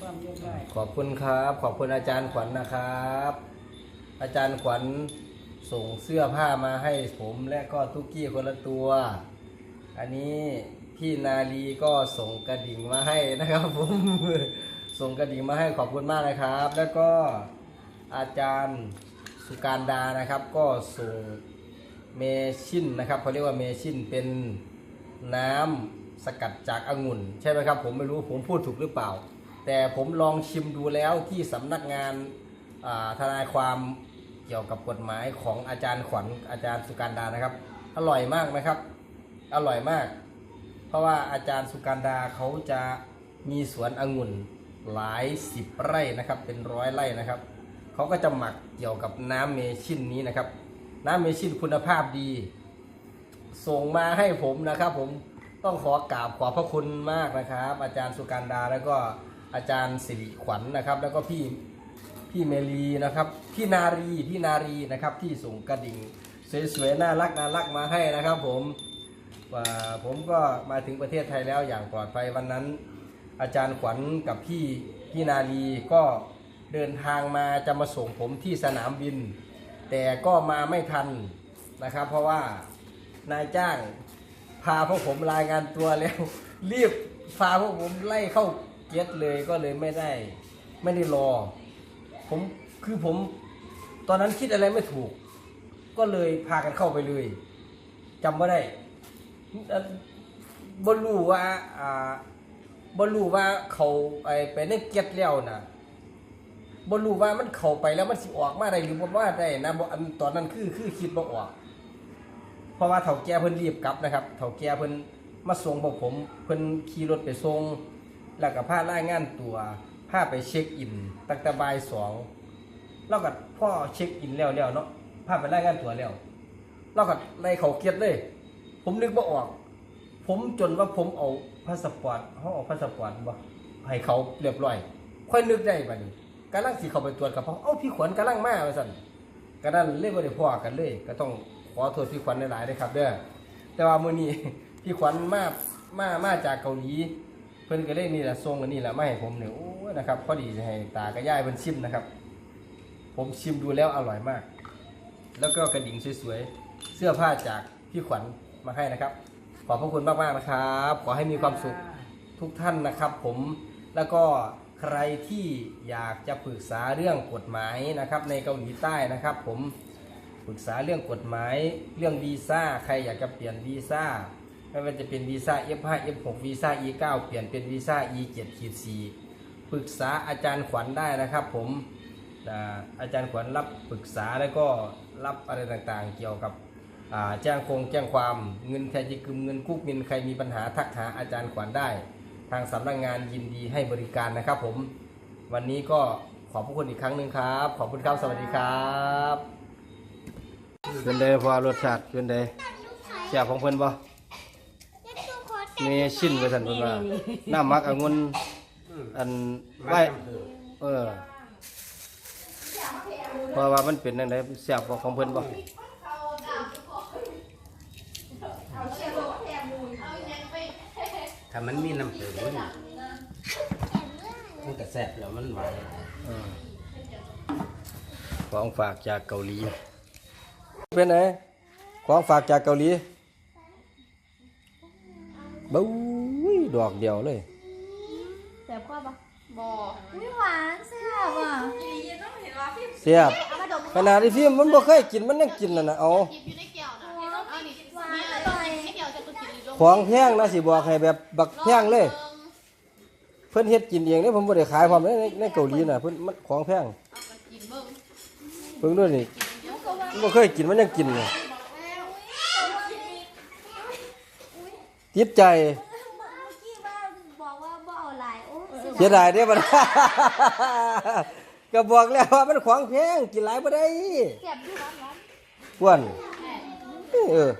ความเรียบร้อยขอบคุณครับ ขอบคุณอาจารย์ขวัญนะครับ อาจารย์ขวัญส่งเสื้อผ้ามาให้ผมและก็ทุกกี้คนละตัว อันนี้พี่นาลีก็ส่งกระดิ่งมาให้นะครับผม ส่งกระดิ่งมาให้ขอบคุณมากนะครับ แล้วก็อาจารย์สุการดานะครับ ก็ส่งเมชินนะครับเขาเรียกว่าเมชินเป็นน้ำสกัดจากองุ่น ใช่ไหมครับ ผมไม่รู้ผมพูดถูกหรือเปล่า แต่ผมลองชิมดูแล้วที่สำนักงานทนายความเกี่ยวกับกฎหมายของอาจารย์ขวัญอาจารย์สุการดานะครับ อร่อยมากนะครับ อร่อยมาก เพราะว่าอาจารย์สุการดาเขาจะมีสวนองุ่นหลายสิบไร่นะครับ เป็นร้อยไร่นะครับเขาก็จะหมักเกี่ยวกับน้ำเมชินนี้นะครับ น้ำเมชินคุณภาพดี ส่งมาให้ผมนะครับ ผมต้องขอกราบขอบพระคุณมากนะครับ อาจารย์สุการดาแล้วก็ อาจารย์สิริขวัญนะครับ แล้วก็พี่พี่เมลีนะครับพี่นารีพี่นารีนะครับที่ส่งกระดิ่งสวยๆน่ารักน่ารักมาให้นะครับผมว่าผมก็มาถึงประเทศไทยแล้วอย่างปลอดภัยวันนั้น อาจารย์ขวัญกับพี่พี่นาลีก็เดินทางมาจะมาส่งผมที่สนามบิน แต่ก็มาไม่ทันนะครับ เพราะว่านายจ้างพาพวกผมรายงานตัวแล้ว รีบพาพวกผมไล่เข้า เก็ตเลยก็เลยไม่ได้ไม่ได้รอ ผมคือผมตอนนั้นคิดอะไรไม่ถูก ก็เลยพากันเข้าไปเลยจำไม่ได้บนรู้ว่าอ่าบรู้ว่าเขาไอไปในเก็ตแล้วนะบนรู้ว่ามันเข้าไปแล้วมันสิออกมาได้หรือบ่ว่าได้นะบอันตอนนั้นคือคือคิดบ่ออก เพราะว่าเฒ่าแก่เพิ่นรีบกลับนะครับเฒ่าแก่เพิ่นมาส่งพวกผมเพิ่นขี่รถไปส่ง แล้วก็พารายงานตัวพาไปเช็คอินตั้งแต่บ่ายสองแล้วก็พ่อเช็คอินแล้วแล้วเนาะพาไปรายงานตัวแล้วแล้วก็ไล่เขาเกียรติเลย ผมนึกบ่าออก ผมจนว่าผมเอาพาสปอร์ตเขาเอาพาสปอร์ตบ่ให้เขาเรียบร้อย ค่อยนึกได้บัดนี้กำลังสิเขาไปตรวจกับเขาเอ้าพี่ขวัญกำลังมาว่าซั่นก็นั่นเล่ยบ่ได้พ้อกันเลย ก็ต้องขอโทษพี่ขวัญหลายๆด้วยครับเด้อแต่ว่ามื้อนี้พี่ขวัญมามามาจากเกาหลี เพิ่นก็เลยนี่แหละส่งอันนี้แหละมาให้ผมเนี่ยโอ้ยนะครับพอดีจะให้ตากับยายเพิ่นชิมนะครับ ผมชิมดูแล้วอร่อยมาก แล้วก็กระดิ่งสวยๆ เสื้อผ้าจากพี่ขวัญมาให้นะครับ ขอบพระคุณมากๆนะครับ ขอให้มีความสุขทุกท่านนะครับ ผมแล้วก็ใครที่อยากจะปรึกษาเรื่องกฎหมายนะครับ ในเกาหลีใต้นะครับ ผมปรึกษาเรื่องกฎหมายเรื่องวีซ่าใครอยากจะเปลี่ยนวีซ่า ไม่ว่าจะเป็นวีซ่า F5 F6 วีซ่า E9 เปลี่ยนเป็นวีซ่า E7 ขีด4ปรึกษาอาจารย์ขวัญได้นะครับ ผมอาจารย์ขวัญรับปรึกษาแล้วก็รับอะไรต่างๆ เกี่ยวกับแจ้งคงแจ้งความเงินใครจะกึมเงินคุกมินใครมีปัญหาทักหาอาจารย์ขวัญได้ ทางสำนักงานยินดีให้บริการนะครับ ผมวันนี้ก็ขอบพระคุณอีกครั้งหนึ่งครับ ขอบคุณครับสวัสดีครับเป็นไดพอรสชาติเป็นไดแซ่บของเพิ่อนบ่ เมชินไปสั่นเพิ่นว่าน้ำมักองุ่นอันไว้เออเพราะว่ามันเป็นอะไรแซ่บกว่าของเพิ่นบ่ถ้ามันมีน้ำผึ้งมันมันก็แซ่บแล้วมันหวานเออของฝากจากเกาหลีเป็นไงของฝากจากเกาหลี บู๊ยดอกเดียวเลยแซ่บกว่าปะบออุ้ยหวานแซ่บอะอีหลีต้องเห็นว่าพี่เสียบเอามาดมขนาดที่ฟิล์มมันบ่เคยกินมันยังกินน่ะนะเอาหยิบอยู่ในแก้วนะต้องเอานี่นี่เลยต้องในแก้วจะตัวกินอีกลงของแพงนะสิบอกให้แบบบักแพงเลย เพิ่นเฮ็ดกินเองเด้ผมบ่ได้ขายพร้อมในในในเกาหลีน่ะเพิ่นมันของแพงเอากันกินเบิ่งเพิ่งด้วยนี่มันบ่เคยกินมันยังกินเลย ติดใจเมื่อกี้ว่าบอกว่าบ่เอาหลายโอ้เสียเสียดายเด้อบัดก็บอกแล้วว่ามันของแพงกินหลายบ่ได้แซ่บอยู่หวานหวานอ้วนเออ